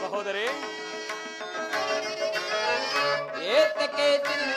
ಸಹೋದರಿ. ಏತಕ್ಕೆ ಚಿಂತೆ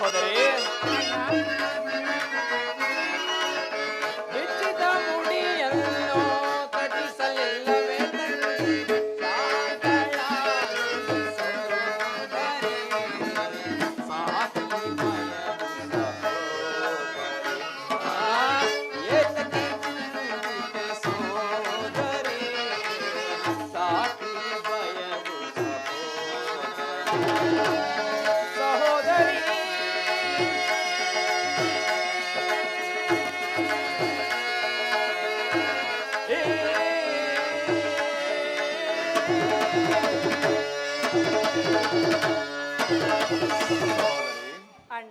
ಸಹೋದರಿ